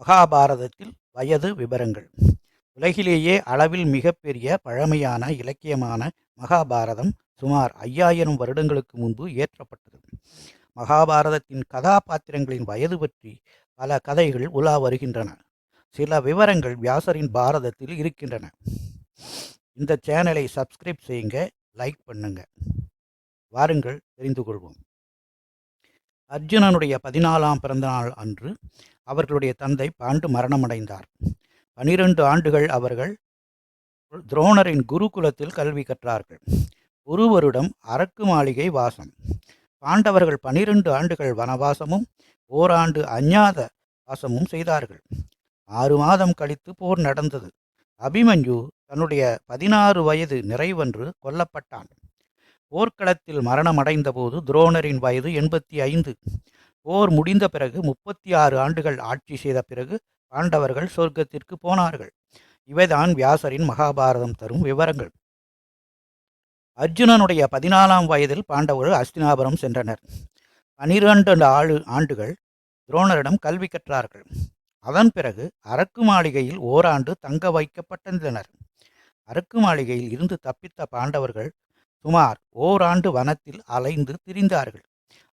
மகாபாரதத்தில் வயது விபரங்கள். உலகிலேயே அளவில் மிகப்பெரிய பழமையான இலக்கியமான மகாபாரதம் சுமார் ஐயாயிரம் வருடங்களுக்கு முன்பு இயற்றப்பட்டது. மகாபாரதத்தின் கதாபாத்திரங்களின் வயது பற்றி பல கதைகள் உலா வருகின்றன. சில விவரங்கள் வியாசரின் பாரதத்தில் இருக்கின்றன. இந்த சேனலை சப்ஸ்கிரைப் செய்யுங்க லைக் பண்ணுங்க. வாருங்கள் தெரிந்து கொள்வோம். அர்ஜுனனுடைய பதினாலாம் பிறந்தநாள் அன்று அவர்களுடைய தந்தை பாண்டு மரணமடைந்தார். பனிரெண்டு ஆண்டுகள் அவர்கள் துரோணரின் குருகுலத்தில் கல்வி கற்றார்கள். ஒரு வருடம் அரக்கு மாளிகை வாசம். பாண்டவர்கள் பனிரெண்டு ஆண்டுகள் வனவாசமும் ஓராண்டு அஞ்ஞாத வாசமும் செய்தார்கள். ஆறு மாதம் கழித்து போர் நடந்தது. அபிமன்யு தன்னுடைய பதினாறு வயது நிறைவன்று கொல்லப்பட்டான். போர்க்களத்தில் மரணமடைந்தபோது துரோணரின் வயது எண்பத்தி ஐந்து. போர் முடிந்த பிறகு முப்பத்தி ஆறு ஆண்டுகள் ஆட்சி செய்த பிறகு பாண்டவர்கள் சொர்க்கத்திற்கு போனார்கள். இவைதான் வியாசரின் மகாபாரதம் தரும் விவரங்கள். அர்ஜுனனுடைய பதினாலாம் வயதில் பாண்டவர்கள் அஸ்தினாபுரம் சென்றனர். பனிரெண்டு ஆளு ஆண்டுகள் துரோணரிடம் கல்வி கற்றார்கள். அதன் பிறகு அரக்கு மாளிகையில் ஓராண்டு தங்க வைக்கப்பட்டிருந்தனர். அரக்கு மாளிகையில் இருந்து தப்பித்த பாண்டவர்கள் சுமார் ஓராண்டு வனத்தில் அலைந்து திரிந்தார்கள்.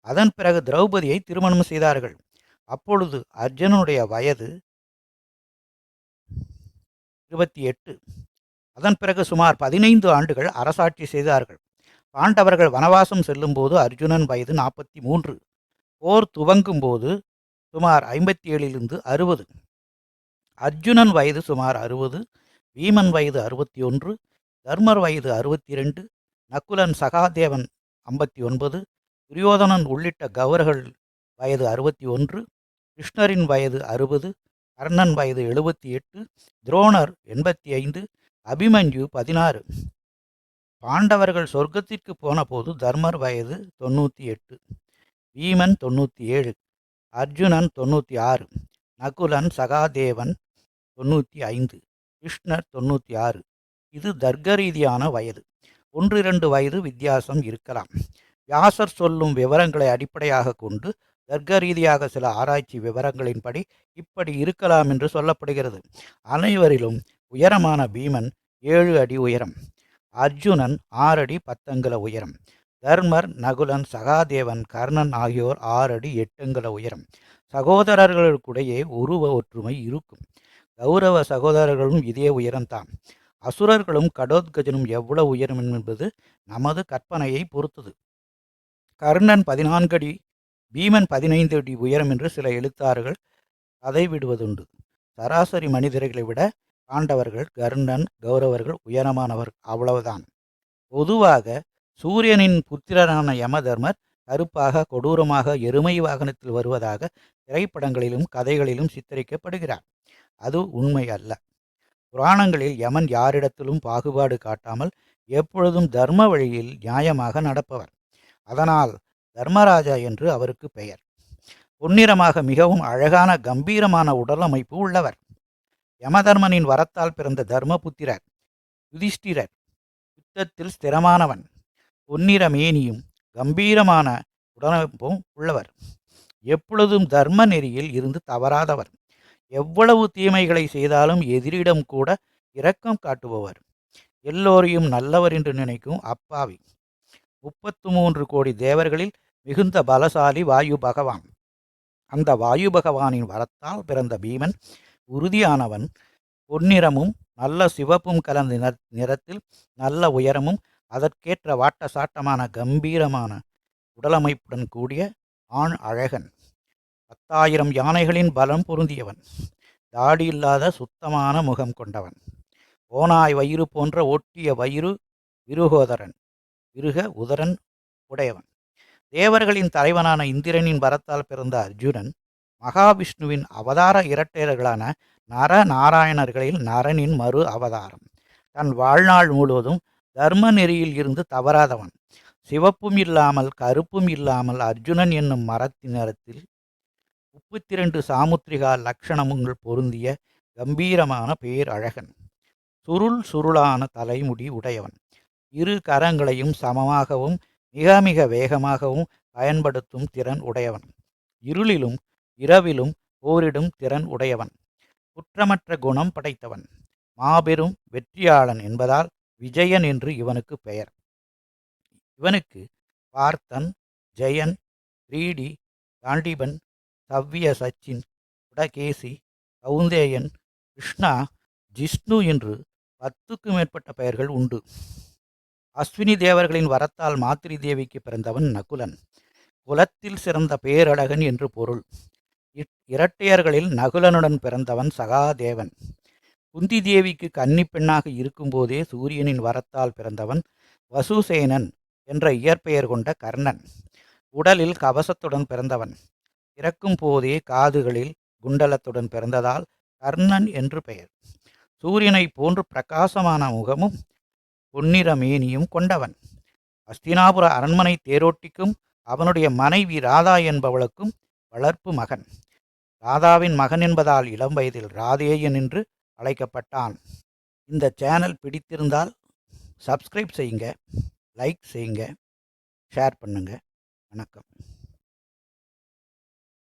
அதன் பிறகு திரௌபதியை திருமணம் செய்தார்கள். அப்பொழுது அர்ஜுனனுடைய வயது இருபத்தி எட்டு. அதன் பிறகு சுமார் பதினைந்து ஆண்டுகள் அரசாட்சி செய்தார்கள். பாண்டவர்கள் வனவாசம் செல்லும்போது அர்ஜுனன் வயது நாற்பத்தி மூன்று. போர் துவங்கும் போது சுமார் ஐம்பத்தி ஏழிலிருந்து அறுபது. அர்ஜுனன் வயது சுமார் அறுபது பீமன் வயது அறுபத்தி ஒன்று தர்மர் வயது அறுபத்தி ரெண்டு நக்குலன் சகாதேவன் ஐம்பத்தி ஒன்பது துரியோதனன் உள்ளிட்ட கௌரர்கள் வயது அறுபத்தி ஒன்று கிருஷ்ணரின் வயது அறுபது கர்ணன் வயது எழுபத்தி எட்டு துரோணர் எண்பத்தி ஐந்து அபிமன்யு பதினாறு. பாண்டவர்கள் சொர்க்கத்திற்கு போன போது தர்மர் வயது தொண்ணூற்றி எட்டு பீமன் தொண்ணூற்றி ஏழு அர்ஜுனன் தொண்ணூற்றி ஆறு நகுலன் சகாதேவன் தொண்ணூற்றி ஐந்து கிருஷ்ணர் தொண்ணூற்றி ஆறு. இது தர்க்க ரீதியான வயது. ஒன்று இரண்டு வயது வித்தியாசம் இருக்கலாம். வியாசர் சொல்லும் விவரங்களை அடிப்படையாக கொண்டு தர்க்க ரீதியாக சில ஆராய்ச்சி விவரங்களின்படி இப்படி இருக்கலாம் என்று சொல்லப்படுகிறது. அனைவரிலும் உயரமான பீமன் ஏழு அடி உயரம் அர்ஜுனன் ஆறு அடி பத்தங்குல உயரம் தர்மர் நகுலன் சகாதேவன் கர்ணன் ஆகியோர் ஆறு அடி எட்டுங்குல உயரம். சகோதரர்களுக்குடையே உருவ ஒற்றுமை இருக்கும். கௌரவ சகோதரர்களும் இதே உயரம்தான். அசுரர்களும் கடோத்கஜனும் எவ்வளவு உயரம் என்பது நமது கற்பனையை பொறுத்தது. கர்ணன் பதினான்கு அடி பீமன் பதினைந்து அடி உயரம் என்று சில எழுத்தாளர்கள் கதை விடுவதுண்டு சராசரி மனிதர்களை விட பாண்டவர்கள் கர்ணன் கௌரவர்கள் உயரமானவர் அவ்வளவுதான். பொதுவாக சூரியனின் புத்திரரான யமதர்மர் கருப்பாக கொடூரமாக எருமை வாகனத்தில் வருவதாக திரைப்படங்களிலும் கதைகளிலும் சித்தரிக்கப்படுகிறார். அது உண்மை அல்ல. புராணங்களில் யமன் யாரிடத்திலும் பாகுபாடு காட்டாமல் எப்பொழுதும் தர்ம வழியில் நியாயமாக நடப்பவர். அதனால் தர்மராஜா என்று அவருக்கு பெயர். பொன்னிறமாக மிகவும் அழகான கம்பீரமான உடலமைப்பு உள்ளவர். யமதர்மனின் வரத்தால் பிறந்த தர்மபுத்திரர் யுதிஷ்டிரர் யுத்தத்தில் ஸ்திரமானவன் பொன்னிற மேனியும் கம்பீரமான உடலமைப்பும் உள்ளவர். எப்பொழுதும் தர்ம நெறியில் இருந்து தவறாதவர். எவ்வளவு தீமைகளை செய்தாலும் எதிரிடம் கூட இரக்கம் காட்டுபவர். எல்லோரையும் நல்லவர் என்று நினைக்கும் அப்பாவி. முப்பத்து மூன்று கோடி தேவர்களில் மிகுந்த பலசாலி வாயு பகவான். அந்த வாயு பகவானின் வரத்தால் பிறந்த பீமன் உறுதியானவன் பொன்னிறமும் நல்ல சிவப்பும் கலந்த நிற நிறத்தில் நல்ல உயரமும் அதற்கேற்ற வாட்ட சாட்டமான கம்பீரமான உடலமைப்புடன் கூடிய ஆண் அழகன். பத்தாயிரம் யானைகளின் பலம் பொருந்தியவன். தாடி இல்லாத சுத்தமான முகம் கொண்டவன். ஓனாய் வயிறு போன்ற ஒட்டிய வயிறு விருகோதரன். விருக உதரன் உடையவன். தேவர்களின் தலைவனான இந்திரனின் வரத்தால் பிறந்த அர்ஜுனன் மகாவிஷ்ணுவின் அவதார இரட்டையர்களான நர நாராயணர்களில் நரனின் மறு அவதாரம். தன் வாழ்நாள் முழுவதும் தர்ம நெறியில் இருந்து தவறாதவன். சிவப்பும் இல்லாமல் கருப்பும் இல்லாமல் அர்ஜுனன் என்னும் மரத்தின் நிறத்தில் முப்பத்தி இரண்டு சாமுத்திரிகா லட்சணமுங்கள் பொருந்திய கம்பீரமான பேரழகன். சுருள் சுருளான தலைமுடி உடையவன். இரு கரங்களையும் சமமாகவும் மிக மிக வேகமாகவும் பயன்படுத்தும் திறன் உடையவன். இருளிலும் இரவிலும் போரிடும் திறன் உடையவன். குற்றமற்ற குணம் படைத்தவன். மாபெரும் வெற்றியாளன் என்பதால் விஜயன் என்று இவனுக்கு பெயர். இவனுக்கு பார்த்தன் ஜெயன் கிரீடி தாண்டிபன் சவ்விய சச்சின் புடகேசி கவுந்தேயன் கிருஷ்ணா ஜிஷ்ணு என்று பத்துக்கும் மேற்பட்ட பெயர்கள் உண்டு. அஸ்வினி தேவர்களின் வரத்தால் மாத்திரி தேவிக்கு பிறந்தவன் நகுலன். குலத்தில் சிறந்த பேரழகன் என்று பொருள். இரட்டையர்களில் நகுலனுடன் பிறந்தவன் சகாதேவன். குந்தி தேவிக்கு கன்னி பெண்ணாக இருக்கும்போதே சூரியனின் வரத்தால் பிறந்தவன் வசுசேனன் என்ற இயற்பெயர் கொண்ட கர்ணன். உடலில் கவசத்துடன் பிறந்தவன். இறக்கும் போதே காதுகளில் குண்டலத்துடன் பிறந்ததால் கர்ணன் என்று பெயர். சூரியனை போன்று பிரகாசமான முகமும் பொன்னிற மேனியும் கொண்டவன். அஸ்தினாபுர அரண்மனை தேரோட்டிக்கும் அவனுடைய மனைவி ராதா என்பவளுக்கும் வளர்ப்பு மகன். ராதாவின் மகன் என்பதால் இளம் வயதில் ராதேயன் என்று அழைக்கப்பட்டான். இந்த சேனல் பிடித்திருந்தால் சப்ஸ்கிரைப் செய்யுங்க லைக் செய்யுங்க ஷேர் பண்ணுங்கள் வணக்கம்.